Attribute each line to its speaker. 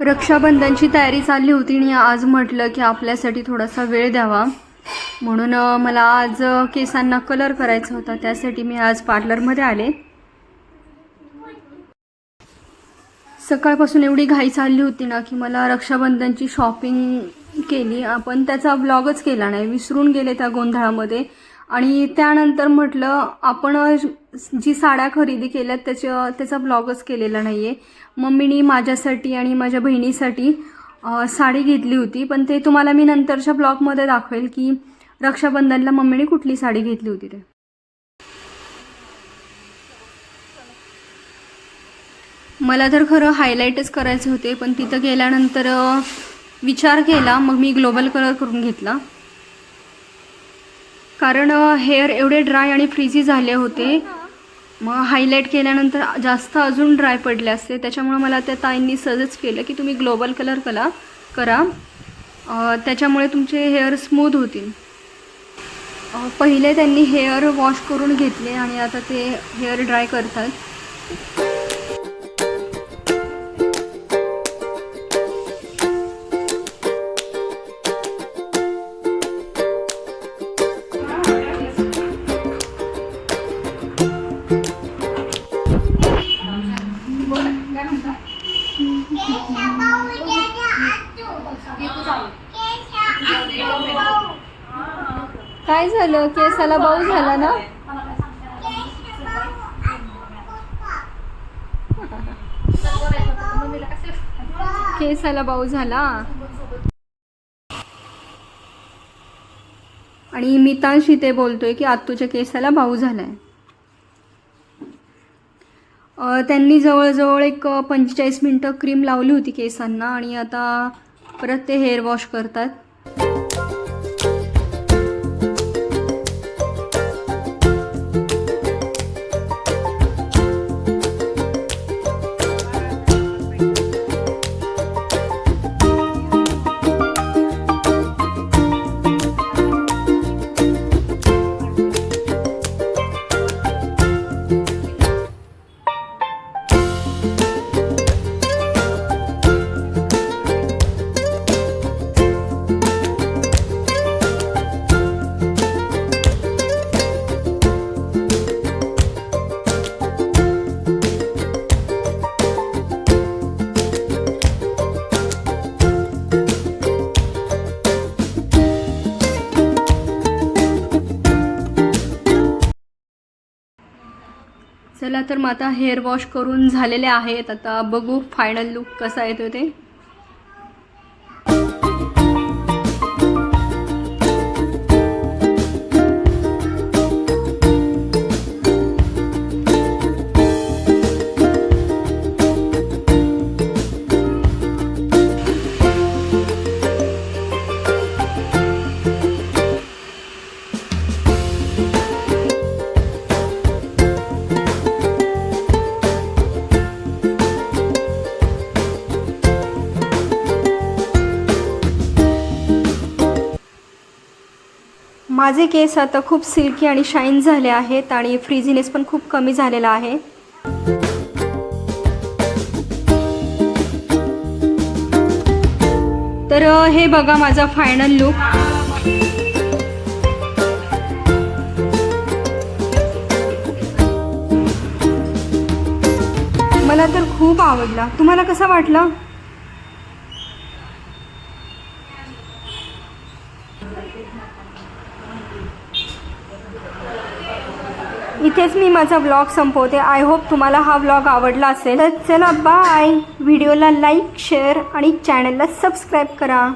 Speaker 1: रक्षाबंधनची तयारी चालली होती आणि आज म्हटलं की आपल्यासाठी थोडासा वेळ द्यावा. म्हणून मला आज केसांना कलर करायचा होता. त्यासाठी मी आज पार्लरमध्ये आले. सकाळपासून एवढी घाई चालली होती ना की मला रक्षाबंधनची शॉपिंग केली. आपण त्याचा ब्लॉगच केला नाही. विसरून गेले त्या गोंधळामध्ये. आणि त्यानंतर म्हटलं आपण जी साड्या खरेदी केल्यात त्याच्या त्याचा ब्लॉगच केलेला नाही आहे मम्मीनी माझ्यासाठी आणि माझ्या बहिणीसाठी साडी घेतली होती. पण ते तुम्हाला मी नंतरच्या ब्लॉगमध्ये दाखवेल की रक्षाबंधनला मम्मीने कुठली साडी घेतली होती ते. मला तर खरं हायलाईटच करायचे होते पण तिथं गेल्यानंतर विचार केला मग मी ग्लोबल कलर करून घेतला. कारण हेअर एवढे ड्राय आणि फ्रीझी झाले होते. मग हायलाईट केल्यानंतर जास्त अजून ड्राय पडले असते. त्याच्यामुळे मला त्या ताईंनी सजेस्ट केलं की तुम्ही ग्लोबल कलर कला करा. त्याच्यामुळे तुमचे हेअर स्मूथ होतील. पहिले त्यांनी हेअर वॉश करून घेतले आणि आता ते हेअर ड्राय करतात. काय झालं? केसाला भाऊ झाला ना? केसाला भाऊ झाला? आणि मितांशी ते बोलतोय की आत्तूच्या केसाला भाऊ झालाय. त्यांनी जवळजवळ एक पंचेचाळीस मिनटं क्रीम लावली होती केसांना आणि आता परत ते हेअर वॉश करतात. चला तर मग आता हेअर वॉश करून झालेले आहेत. आता बघू फायनल लुक कसा येतो ते. माझे केस आता खूप सिल्की आणि शाईन झाले आहेत आणि फ्रीझीनेस पण खूप कमी झालेला आहे. तर हे बघा माझा फायनल लुक मला तर खूप आवडला. तुम्हाला कसा वाटला? इथेच मी माझा ब्लॉग संपवते. आय होप तुम्हाला हा ब्लॉग आवडला असेल. तर चला बाय व्हिडिओला लाईक शेअर आणि चॅनलला सबस्क्राईब करा.